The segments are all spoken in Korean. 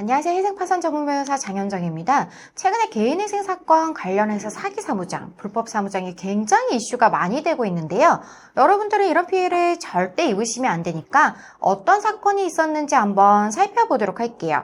안녕하세요. 희생파산 전문 변호사 장현정입니다. 최근에 개인희생 사건 관련해서 사기 사무장, 불법 사무장이 굉장히 이슈가 많이 되고 있는데요. 여러분들은 이런 피해를 절대 입으시면 안 되니까 어떤 사건이 있었는지 한번 살펴보도록 할게요.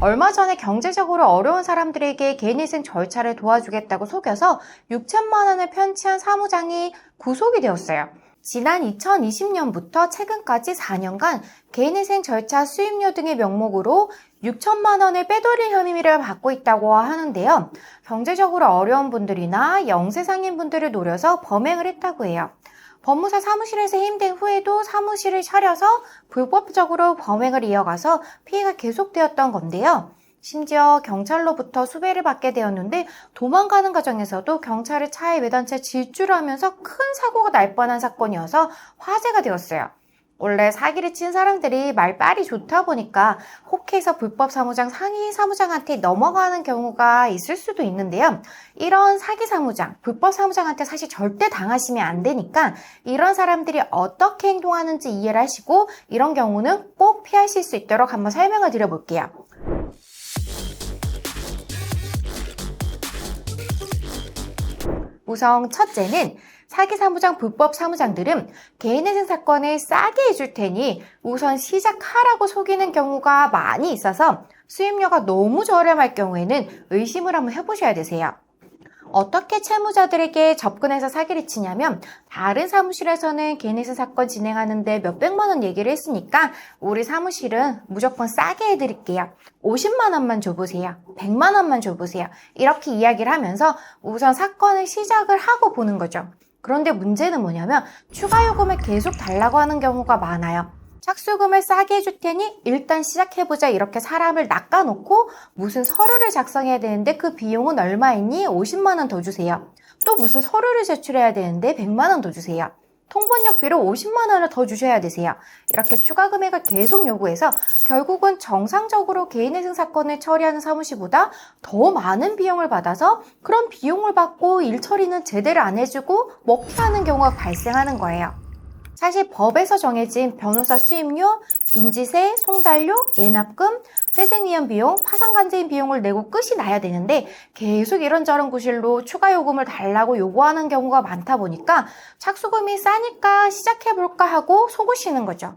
얼마 전에 경제적으로 어려운 사람들에게 개인희생 절차를 도와주겠다고 속여서 6천만 원을 편취한 사무장이 구속이 되었어요. 지난 2020년부터 최근까지 4년간 개인희생 절차 수임료 등의 명목으로 6천만 원을 빼돌릴 혐의를 받고 있다고 하는데요. 경제적으로 어려운 분들이나 영세상인 분들을 노려서 범행을 했다고 해요. 법무사 사무실에서 해임된 후에도 사무실을 차려서 불법적으로 범행을 이어가서 피해가 계속되었던 건데요. 심지어 경찰로부터 수배를 받게 되었는데 도망가는 과정에서도 경찰을 차에 매단 채 질주를 하면서 큰 사고가 날 뻔한 사건이어서 화제가 되었어요. 원래 사기를 친 사람들이 말빨이 좋다 보니까 혹해서 불법 사무장 상위 사무장한테 넘어가는 경우가 있을 수도 있는데요. 이런 사기 사무장, 불법 사무장한테 사실 절대 당하시면 안 되니까 이런 사람들이 어떻게 행동하는지 이해를 하시고 이런 경우는 꼭 피하실 수 있도록 한번 설명을 드려볼게요. 우선 첫째는 사기 사무장, 불법 사무장들은 개인회생 사건을 싸게 해줄 테니 우선 시작하라고 속이는 경우가 많이 있어서 수임료가 너무 저렴할 경우에는 의심을 한번 해보셔야 되세요. 어떻게 채무자들에게 접근해서 사기를 치냐면 다른 사무실에서는 개인회생 사건 진행하는데 몇백만 원 얘기를 했으니까 우리 사무실은 무조건 싸게 해드릴게요. 50만 원만 줘보세요. 100만 원만 줘보세요. 이렇게 이야기를 하면서 우선 사건을 시작을 하고 보는 거죠. 그런데 문제는 뭐냐면 추가 요금을 계속 달라고 하는 경우가 많아요. 착수금을 싸게 해줄 테니 일단 시작해보자 이렇게 사람을 낚아놓고 무슨 서류를 작성해야 되는데 그 비용은 얼마이니? 50만원 더 주세요. 또 무슨 서류를 제출해야 되는데 100만원 더 주세요. 통번역비로 50만 원을 더 주셔야 되세요. 이렇게 추가 금액을 계속 요구해서 결국은 정상적으로 개인회생 사건을 처리하는 사무실보다 더 많은 비용을 받아서 그런 비용을 받고 일 처리는 제대로 안 해주고 먹튀 하는 경우가 발생하는 거예요. 사실 법에서 정해진 변호사 수임료, 인지세, 송달료, 예납금, 회생위험 비용, 파산관제인 비용을 내고 끝이 나야 되는데 계속 이런저런 구실로 추가 요금을 달라고 요구하는 경우가 많다 보니까 착수금이 싸니까 시작해볼까 하고 속으시는 거죠.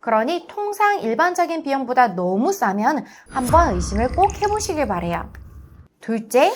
그러니 통상 일반적인 비용보다 너무 싸면 한번 의심을 꼭 해보시길 바래요. 둘째,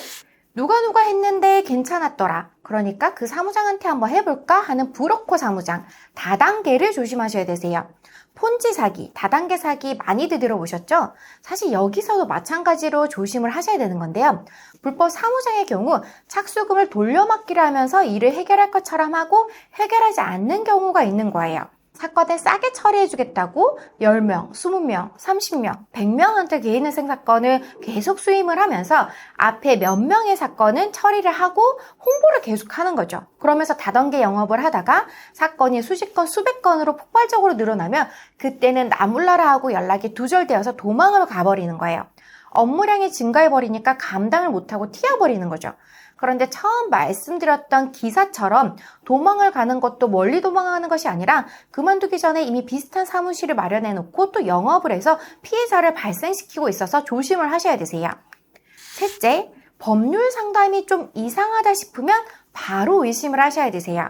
누가 누가 했는데 괜찮았더라. 그러니까 그 사무장한테 한번 해볼까 하는 브로커 사무장. 다단계를 조심하셔야 되세요. 폰지 사기, 다단계 사기 많이들 들어보셨죠? 사실 여기서도 마찬가지로 조심을 하셔야 되는 건데요. 불법 사무장의 경우 착수금을 돌려막기를 하면서 일을 해결할 것처럼 하고 해결하지 않는 경우가 있는 거예요. 사건을 싸게 처리해주겠다고 10명, 20명, 30명, 100명한테 개인 회생 사건을 계속 수임을 하면서 앞에 몇 명의 사건은 처리를 하고 홍보를 계속 하는 거죠. 그러면서 다단계 영업을 하다가 사건이 수십 건, 수백 건으로 폭발적으로 늘어나면 그때는 나몰라라 하고 연락이 두절되어서 도망을 가버리는 거예요. 업무량이 증가해버리니까 감당을 못하고 튀어버리는 거죠. 그런데 처음 말씀드렸던 기사처럼 도망을 가는 것도 멀리 도망가는 것이 아니라 그만두기 전에 이미 비슷한 사무실을 마련해 놓고 또 영업을 해서 피해자를 발생시키고 있어서 조심을 하셔야 되세요. 셋째, 법률 상담이 좀 이상하다 싶으면 바로 의심을 하셔야 되세요.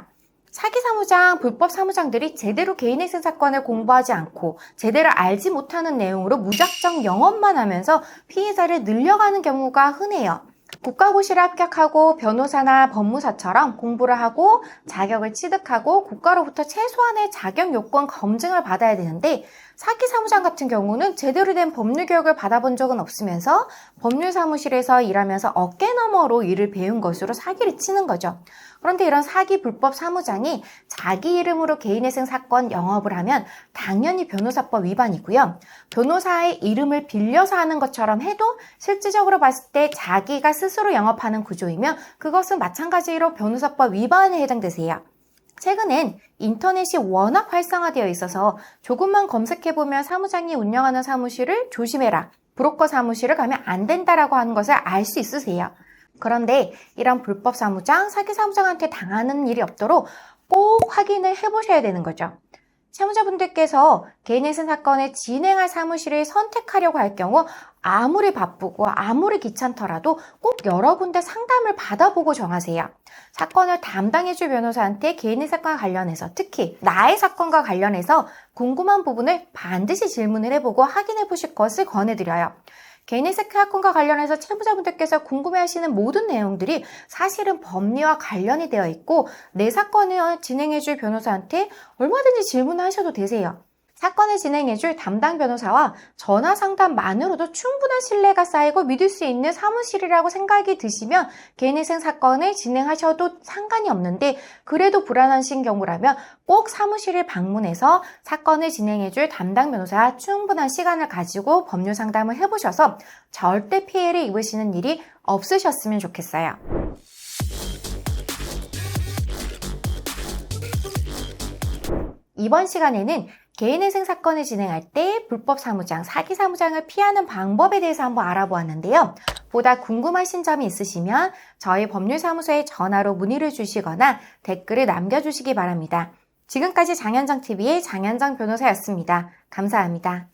사기 사무장, 불법 사무장들이 제대로 개인회생 사건을 공부하지 않고 제대로 알지 못하는 내용으로 무작정 영업만 하면서 피해자를 늘려가는 경우가 흔해요. 국가고시를 합격하고 변호사나 법무사처럼 공부를 하고 자격을 취득하고 국가로부터 최소한의 자격 요건 검증을 받아야 되는데 사기 사무장 같은 경우는 제대로 된 법률 교육을 받아본 적은 없으면서 법률 사무실에서 일하면서 어깨너머로 일을 배운 것으로 사기를 치는 거죠. 그런데 이런 사기 불법 사무장이 자기 이름으로 개인회생 사건 영업을 하면 당연히 변호사법 위반이고요. 변호사의 이름을 빌려서 하는 것처럼 해도 실질적으로 봤을 때 자기가 스스로 영업하는 구조이면 그것은 마찬가지로 변호사법 위반에 해당되세요. 최근엔 인터넷이 워낙 활성화되어 있어서 조금만 검색해보면 사무장이 운영하는 사무실을 조심해라. 브로커 사무실을 가면 안 된다라고 하는 것을 알 수 있으세요. 그런데 이런 불법 사무장, 사기 사무장한테 당하는 일이 없도록 꼭 확인을 해보셔야 되는 거죠. 채무자분들께서 개인회생 사건을 진행할 사무실을 선택하려고 할 경우 아무리 바쁘고 아무리 귀찮더라도 꼭 여러 군데 상담을 받아보고 정하세요. 사건을 담당해줄 변호사한테 개인의 사건과 관련해서 특히 나의 사건과 관련해서 궁금한 부분을 반드시 질문을 해보고 확인해 보실 것을 권해드려요. 개인의 사건과 관련해서 채무자분들께서 궁금해하시는 모든 내용들이 사실은 법리와 관련이 되어 있고 내 사건을 진행해줄 변호사한테 얼마든지 질문하셔도 되세요. 사건을 진행해줄 담당 변호사와 전화 상담만으로도 충분한 신뢰가 쌓이고 믿을 수 있는 사무실이라고 생각이 드시면 개인회생 사건을 진행하셔도 상관이 없는데 그래도 불안하신 경우라면 꼭 사무실을 방문해서 사건을 진행해줄 담당 변호사 충분한 시간을 가지고 법률 상담을 해보셔서 절대 피해를 입으시는 일이 없으셨으면 좋겠어요. 이번 시간에는 개인회생 사건을 진행할 때 불법 사무장, 사기 사무장을 피하는 방법에 대해서 한번 알아보았는데요. 보다 궁금하신 점이 있으시면 저희 법률사무소에 전화로 문의를 주시거나 댓글을 남겨주시기 바랍니다. 지금까지 장현정TV의 장현정 변호사였습니다. 감사합니다.